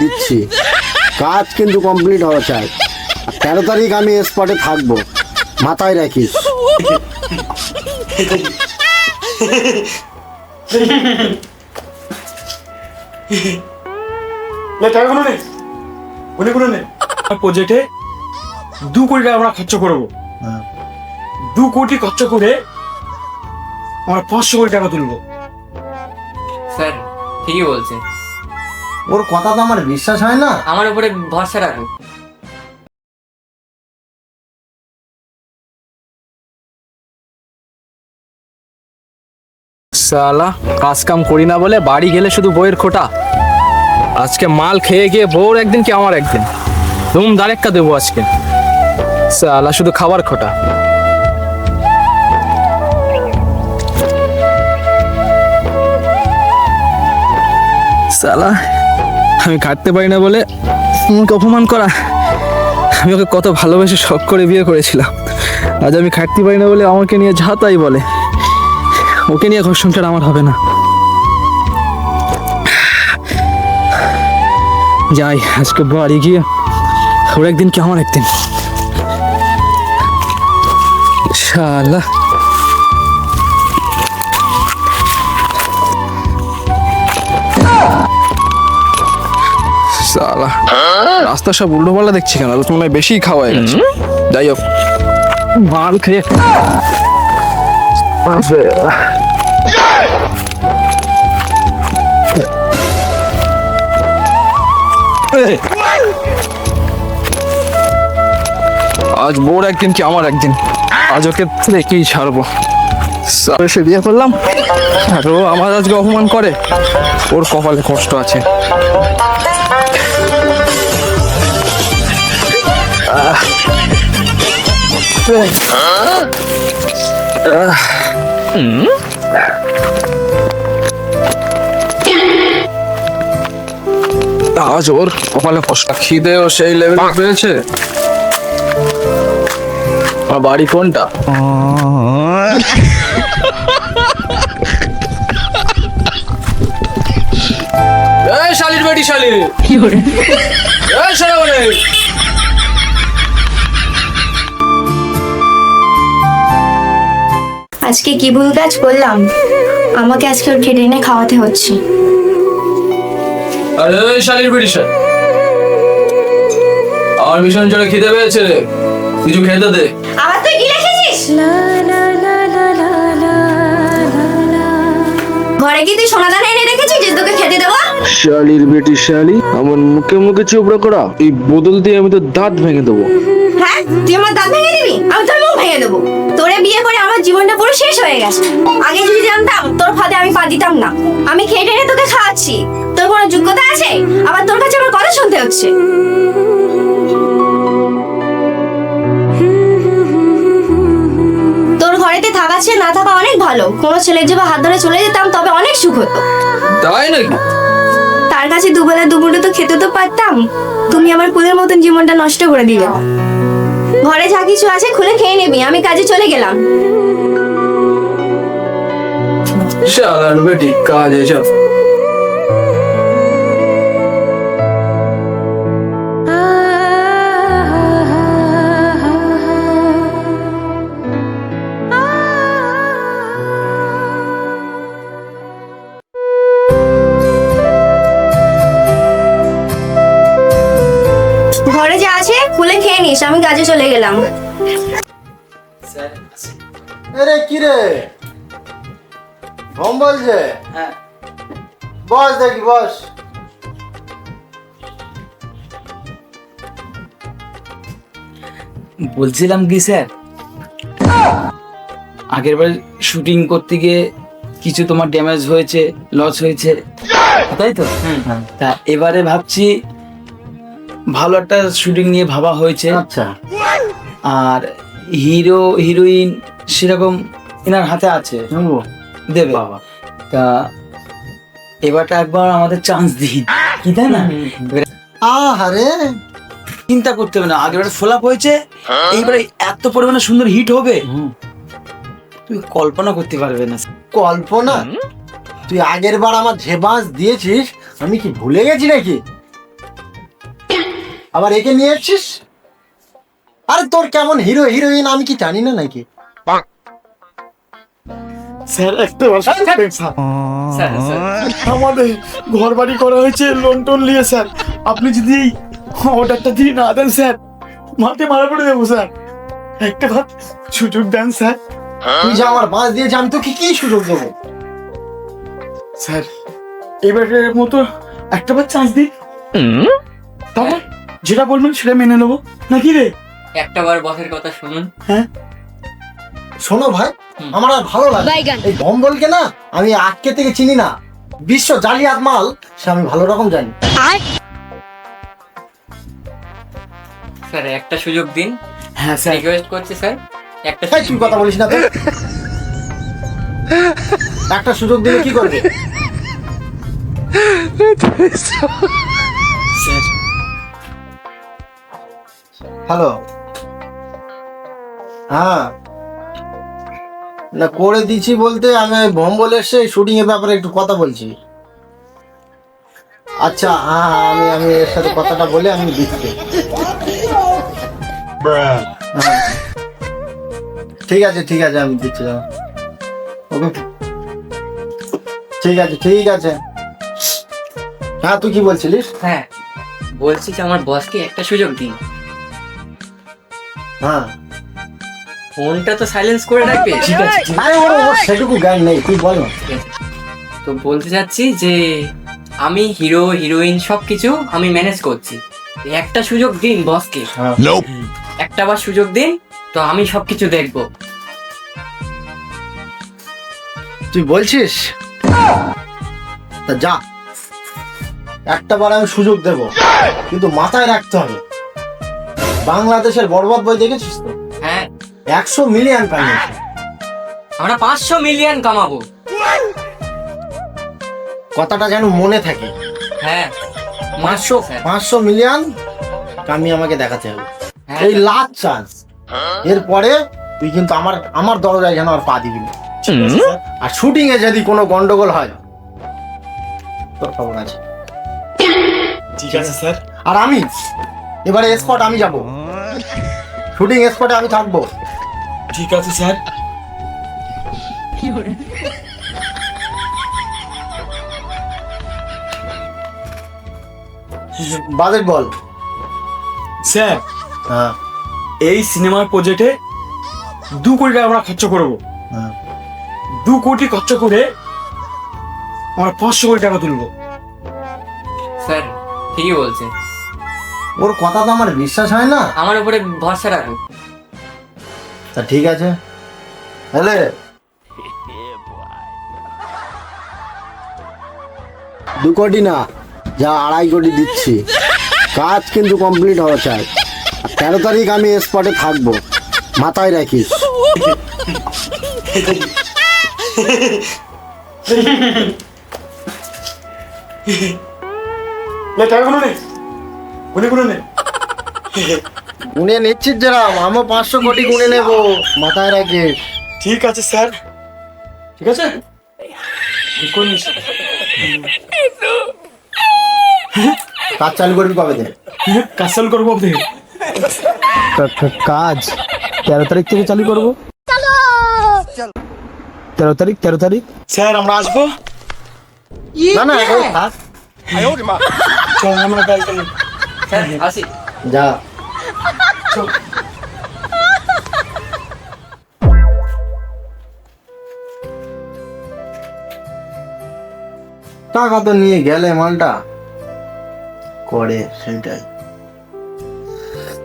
দিচ্ছি। কাজ কিন্তু কমপ্লিট হওয়া চাই। আর তেরো তারিখ আমি স্পটে থাকব। মাথায় রাখিস। টাকাগুলো নে। অনেকগুলো নে। প্রজেক্টে দু কোটি টাকা আমরা খরচ করব। দু কোটি খরচ করে আমরা পাঁচশো কোটি টাকা তুলবো। স্যার ঠিকই বলছে ওর কথা তো আমার বিশ্বাস হয় না। আমার উপরে ভরসা রাখুন সালা কাজ কাম করি না বলে বাড়ি গেলে শুধু বইয়ের খোটা। আজকে মাল খেয়ে গিয়ে বউর একদিন কি আমার একদিন? ধুম দারেক্কা দেবো আজকে। সালা শুধু খাবার খোটা। সালা আমি কাটতে পারি না বলে আমাকে অপমান করা। আমি ওকে কত ভালোবেসে শখ করে বিয়ে করেছিলাম। আজ আমি খাটতে পারি না বলে আমাকে নিয়ে যা তাই বলে। ওকে নিয়ে ঘর সংসার আমার হবে না। যাই, আজকে বাড়ি গিয়ে ওর একদিন কি আমার একদিন? শালা। শালা। রাস্তা সব উল্টো পাল্লা দেখছি কেন? তো মনে হয় বেশি খাওয়া হয়ে গেছে। যাই হোক। মাল খেয়ে আজ বোর একদিন কি আমার একদিন? আজ ওকে দেখেই ছাড়বো। এসে বিয়ে করলাম। আর ও আমার আজকে অপমান করে। ওর কপালে কষ্ট আছে। আজ ওর কপালে কষ্ট খিদেও সেই লেভেল পেয়েছে। আমার বাড়ি কোনটা? এই শালির বেটি শালি। কি করে? এই শালা বলে। আজকে কি ভুল কাজ করলাম? আমাকে আজকে ওর খেটে এনে খাওয়াতে হচ্ছে। আরে শালির বেটি আমার ভীষণ জোরে খিদে পেয়েছে রে। কিছু খেতে দে। আবার তুই কি লিখেছিস ঘরে কি তুই সোনা দানা এনে রেখেছিস যে তোকে খেতে দেবো? শালির বেটি শালি আমার মুখে মুখে চোপড়া করা এই বোতল দিয়ে আমি তো দাঁত ভেঙে দেবো। হ্যাঁ? তুই আমার দাঁত ভেঙে তোর দেবো বিয়ে করে আমার জীবনটা পুরো শেষ হয়ে গেছে। আগে যদি জানতাম তোর ফাঁদে আমি পা দিতাম না। আমি খেটে এনে তোকে খাওয়াচ্ছি। তোর কোনো যোগ্যতা আছে? আবার তোর কাছে আমার কথা শুনতে হচ্ছে। তোর ঘরেতে থাকা চেয়ে না থাকা অনেক ভালো। কোনো ছেলের হাত ধরে চলে যেতাম তবে অনেক সুখ হতো। তাই নাকি? তার কাছে দুবেলা দুপুরে তো খেতে তো পারতাম। তুমি আমার কুলের মতন জীবনটা নষ্ট করে দিলে। ঘরে যা কিছু আছে খুলে খেয়ে নিবি, আমি কাজে চলে গেলাম। শালার বেটি, কাজ এসব। খুলে খেয়ে নিস আমি কাজে চলে গেলাম। আরে কি রে? ভম বলছে? হ্যাঁ। বস দেখি বস। বলছিলাম কি স্যার? আগের বার শুটিং করতে গিয়ে কিছু তোমার ড্যামেজ হয়েছে লস হয়েছে। তাই তো? তা এবারে ভাবছি ভালো একটা শুটিং নিয়ে ভাবা হয়েছে। আচ্ছা। আর হিরো হিরোইন সেরকম এনার হাতে আছে। দেবে। তা এবারটা একবার আমাদের চান্স দিন কি তাই না? আহারে চিন্তা করতে হবে না। আগেরবার ফ্লপ হয়েছে এইবারে এত পরিমাণে সুন্দর হিট হবে। তুই কল্পনা করতে পারবে না। কল্পনা? তুই আগের বার আমার যে বাঁশ দিয়েছিস আমি কি ভুলে গেছি নাকি? আবার একে নিয়ে এসছিস? আরে তোর কেমন হিরো হিরোইন আমি কি জানি না নাকি? স্যার একটা স্যার স্যার। স্যার। আমাদের ঘর বাড়ি করা হয়েছে লোন টোন নিয়ে স্যার। আপনি যদি এই অর্ডারটা দিয়ে না দেন স্যার মাঠে মারা পড়ে যাব স্যার। একটা ভাত সুযোগ দেন স্যার। তুই যে আমার বাস দিয়েছে আমি তোকে কি সুযোগ দেবো? স্যার এবারের মতো একটা বার চান্স দিন। তারপর যেটা বলবেন সেটা মেনে নেব। নাকি রে? একটা বার বসের কথা শুনুন। হ্যাঁ? শোনো ভাই আমার আর ভালো লাগে এই বম্বলকে না আমি আজকে থেকে চিনি না। বিশ্ব জালিয়াত মাল সে আমি ভালো রকম জানি। স্যার একটা সুযোগ দিন। হ্যাঁ স্যার। রিকোয়েস্ট করছি স্যার। একটা তুই কথা বলিস না তো। একটা সুযোগ দিলে কি করবে? স্যার হ্যালো হ্যাঁ। না করে দিচ্ছি বলতে আমি বম্বল এসে শুটিং এর ব্যাপারে একটু কথা বলছি। আচ্ছা হ্যাঁ হ্যাঁ আমি আমি এর সাথে কথাটা বলে আমি দিচ্ছি হ্যাঁ। ঠিক আছে ঠিক আছে আমি দিচ্ছি ওকে। ঠিক আছে ঠিক আছে। হ্যাঁ তুই কি বলছিলিস? হ্যাঁ বলছি যে আমার বসকে একটা সুযোগ দিন। হ্যাঁ। ফোনটা তো সাইলেন্স করে রাখবে। ঠিক আছে আরে ওর ওর সেটুকু জ্ঞান নেই তুই বল না। তো বলতে চাচ্ছি যে আমি হিরো হিরোইন সব কিছু আমি ম্যানেজ করছি। একটা সুযোগ দিন বসকে হ্যাঁ। একটা বার সুযোগ দিন তো আমি সবকিছু দেখব। তুই বলছিস? তা যা। একটা বার আমি সুযোগ দেব কিন্তু মাথায় রাখতে হবে। বাংলাদেশের বরবাদ বই দেখেছিস তো? হ্যাঁ। একশো মিলিয়ন কামিয়েছে আমরা পাঁচশো মিলিয়ন কামাবো। কথাটা যেন মনে থাকে। হ্যাঁ। পাঁচশো পাঁচশো মিলিয়ন কামিয়ে আমাকে দেখাতে হবে। হ্যাঁ। এই লাস্ট চান্স এরপরে তুই কিন্তু আমার আমার দরজায় যেন আর পা দিবি না। আর শুটিং এ যদি কোনো গন্ডগোল হয় তোর খবর আছে। ঠিক আছে স্যার। আর আমি এবারে স্পট আমি যাব। শুটিং স্পটে আমি থাকব। ঠিক আছে স্যার। বাজেট বল। স্যার হ্যাঁ। এই সিনেমার প্রজেক্টে দু কোটি টাকা আমরা খরচ করব। হ্যাঁ। দু কোটি খরচ করে আমরা পাঁচশো কোটি টাকা তুলবো। স্যার ঠিকই বলছে ওর কথা তো আমার বিশ্বাস হয় না। আমার উপরে ভরসা রাখুন তা ঠিক আছে। হলে দু কোটি না যা আড়াই কোটি দিচ্ছি। কাজ কিন্তু কমপ্লিট হওয়া চাই। তেরো তারিখ আমি স্পটে থাকব। মাথায় রাখিস। লে টাকাগুলো নে। গুনে গুনে নে। গুনে নিচ্ছিস যেরাম আমিও পাঁচশো কোটি গুনে নেব। মাথায় রাখিস। ঠিক আছে স্যার। ঠিক আছে? কাজ চালু করবি কবে থেকে? কাজ চালু করব আপনি কাজ। তেরো তারিখ থেকে চালু করব। তেরো তারিখ তেরো তারিখ। স্যার আমরা আসব? না না এখন আমরা কালকে স্যার আসি। যা। টাকা তো নিয়ে গেলে মালটা। করে সেটাই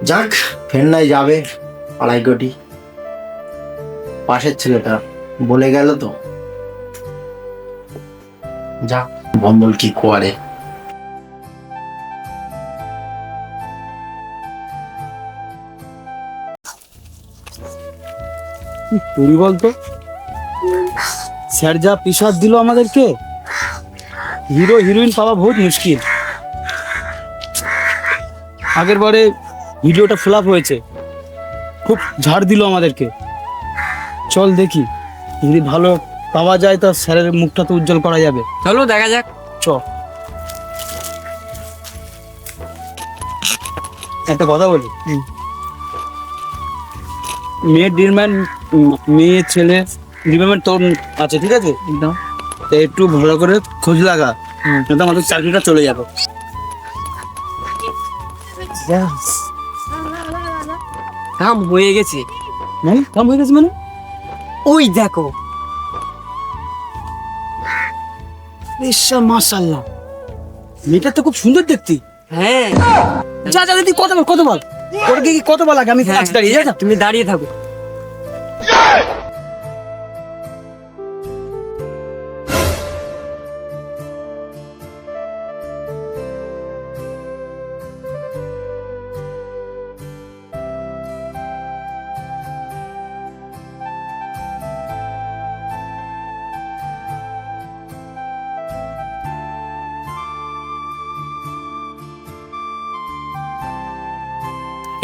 যাক ফের নাই যাবে আড়াই কোটি। পাশের ছেলেটা বলে গেল তো। যাক বম্বল কি করে? তুই বলতো? স্যার যা পিসাদ দিল আমাদেরকে হিরো হিরোইন পাওয়া বহুত মুশকিল। আগের বারে ভিডিওটা ফ্লপ হয়েছে। খুব ঝাড় দিল আমাদেরকে। চল দেখি যদি ভালো পাওয়া যায় তো স্যারের মুখটা তো উজ্জ্বল করা যাবে। চলো দেখা যাক। চ। একটা কথা বলি? মেয়ের ডিমান্ড মেয়ে ছেলে ডিমান্ড তোর আছে ঠিক আছে? তো একটু ভালো করে খোঁজ লাগা কিন্তু আমাদের চাকরিটা চলে যাবে। কাম হয়ে গেছে। মানে? কাম হয়ে গেছে মানে? ওই দেখো। মাশাল্লাহ মেয়েটা তো খুব সুন্দর দেখতে। হ্যাঁ। যা যা দিদি কত বল কত বল? ওর কি কত বল লাগে আমি হ্যাঁ, দাঁড়িয়ে তুমি দাঁড়িয়ে থাকো।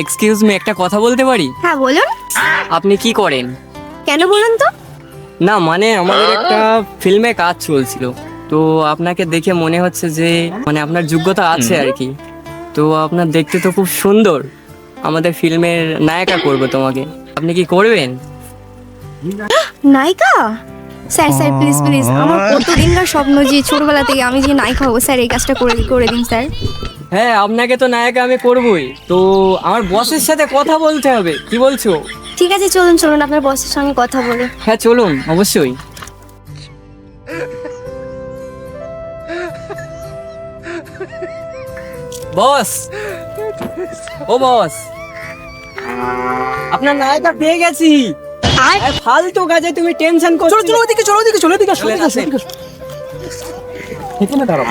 এক্সকিউজ মি একটা কথা বলতে পারি? হ্যাঁ বলুন। আপনি কি করেন? কেন বলুন তো? না মানে আমাদের একটা ফিল্মে কাজ চলছিল। তো আপনাকে দেখে মনে হচ্ছে যে মানে আপনার যোগ্যতা আছে আর কি। তো আপনার দেখতে তো খুব সুন্দর। আমাদের ফিল্মের নায়িকা করব তোমাকে। আপনি কি করবেন? নায়িকা? স্যার স্যার প্লিজ প্লিজ আমার কতদিনকার স্বপ্ন যে ছোটবেলা থেকে আমি যে নায়িকা হব স্যার এই কাজটা করে করে দিন স্যার। হ্যাঁ আপনাকে তো নায়িকা আমি করবই। তো আমার বসের সাথে কথা বলতে হবে। কি বলছো? ঠিক আছে চলুন চলুন আপনার বসের সঙ্গে কথা বলে। হ্যাঁ চলুন অবশ্যই। বস! ও বস! আপনার নায়িকা পেয়ে গেছি। ফালতু কাজে তুমি টেনশন করছ। চলো চলো ওদিকে চলো ওদিকে চলো ওদিকে চলে আসো। এখানে দাঁড়াও।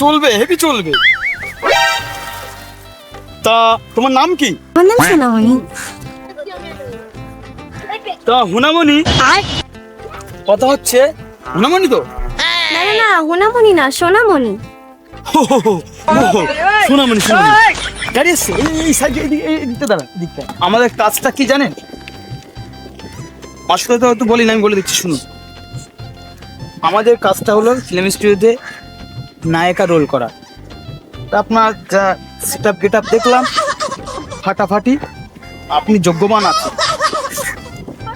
চলবে হেভি চলবে। তা তোমার নাম কি? আমার নাম সোনামণি। তা হুনামণি? কথা হচ্ছে হুনামণি তো? না না না হুনামণি না সোনামণি। সোনামণি সোনামণি। এই সাইডে এদিকে এই দাঁড়া দিকটা। আমাদের কাজটা কি জানেন? মাসুদা তো একটু বলি না আমি বলে দিচ্ছি শুনুন। আমাদের কাজটা হলো ফিল্ম স্টুডিওতে নায়িকা রোল করা। তা আপনার যা সেট আপ গেট আপ দেখলাম ফাটাফাটি আপনি যোগ্যমান আছেন।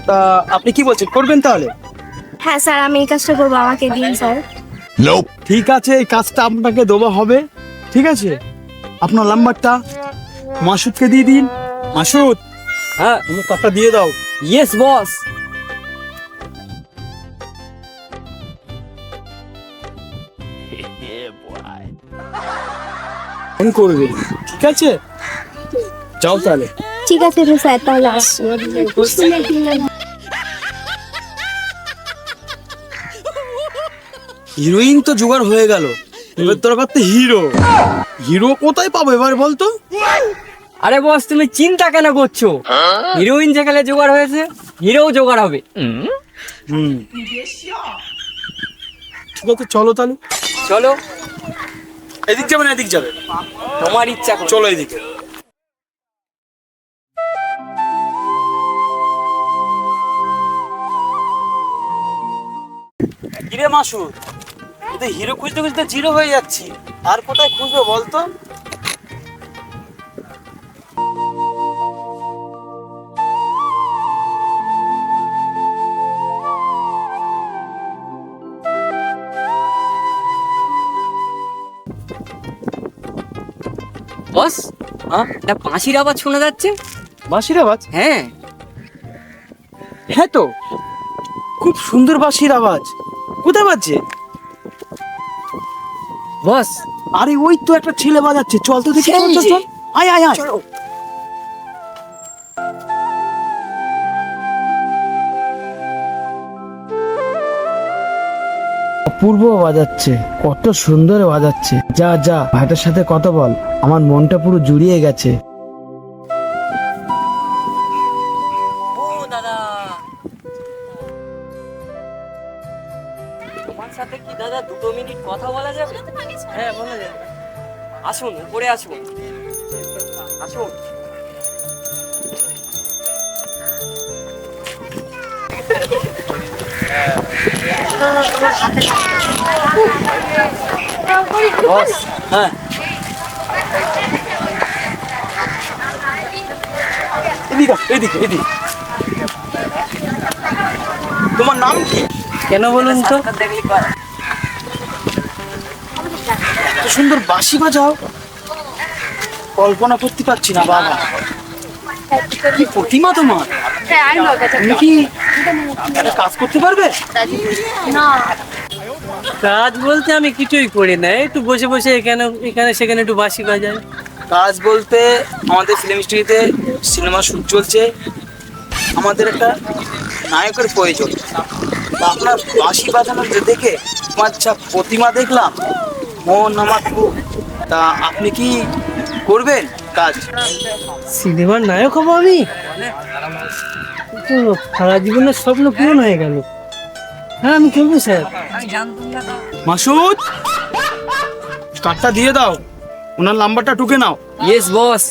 তা আপনি কি বলছেন করবেন তাহলে? হ্যাঁ স্যার আমি এই কাজটা করব আমাকে দিন স্যার। ঠিক আছে এই কাজটা আপনাকে দেওয়া হবে ঠিক আছে? আপনার নাম্বারটা মাসুদকে দিয়ে দিন। মাসুদ হ্যাঁ তুমি কাজটা দিয়ে দাও। ইয়েস বস ফোন করবে ঠিক আছে? যাও তাহলে। ঠিক আছে তো স্যার তাহলে হিরোইন তো জোগাড় হয়ে গেল। এবার তোর কাছে হিরো। হিরো কোথায় পাবো এবার বলতো আরে বস তুমি চিন্তা কেন করছ? হিরোইন যেখানে জোগাড় হয়েছে হিরোও জোগাড় হবে। হুম। ঠিক আছে চলো তাহলে। চলো। এদিক যাবে না এদিক যাবে। তোমার ইচ্ছা চলো এদিকে। কিরে মাসুদ? হিরো খুঁজতে খুঁজতে জিরো হয়ে যাচ্ছি। আর কোথায় খুঁজবো বলতো? বস পাঁচির আওয়াজ শোনা যাচ্ছে? বাঁশির আওয়াজ? হ্যাঁ। হ্যাঁ তো খুব সুন্দর বাঁশির আওয়াজ। কোথায় বাজছে? বস। আরে ওই তো একটা ছেলে বাজাচ্ছে। চল তো দেখি চল, চল, চল। আয় আয় আয়। অপূর্ব বাজাচ্ছে কত সুন্দর বাজাচ্ছে। যা যা ভাইটার সাথে কথা বল। আমার মনটা পুরো জুড়িয়ে গেছে। ও দাদা। তোমার সাথে কি দাদা দুটো মিনিট কথা বলা যাবে? হ্যাঁ বলা যাবে। আসুন উপরে আসুন। আসুন। হ্যাঁ এদিকে এদিকে এদিকে তোমার নাম কি? কেন বলুন তো? এত সুন্দর বাঁশি বাজাও। কল্পনা করতে পারছি না বাবা। কি প্রতিমা তোমার? তুমি কি একটা কাজ করতে পারবে? কাজ বলতে আমি কিছুই করি না। একটু বসে বসে এখানে এখানে সেখানে একটু বাঁশি বাজাই। কাজ বলতে আমাদের ফিল্ম স্টুডিওতে সিনেমা শুট চলছে। আমাদের একটা নায়কের প্রয়োজন। তা আপনার বাঁশি বাজানোর যে দেখে আমার যা প্রতিমা দেখলাম মন আমার খুব। তা আপনি কি করবেন কাজ? সিনেমার নায়ক হব আমি? তো সারা জীবনের স্বপ্ন পূরণ হয়ে গেল। হ্যাঁ আমি করব স্যার। মাসুদ কার্ডটা দিয়ে দাও। ওনার নাম্বারটা টুকে নাও। ইয়েস বস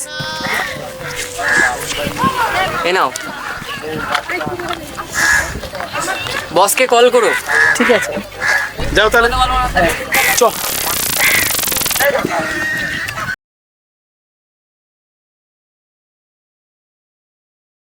এ নাও। বসকে কল করো। ঠিক আছে। যাও তাহলে। চ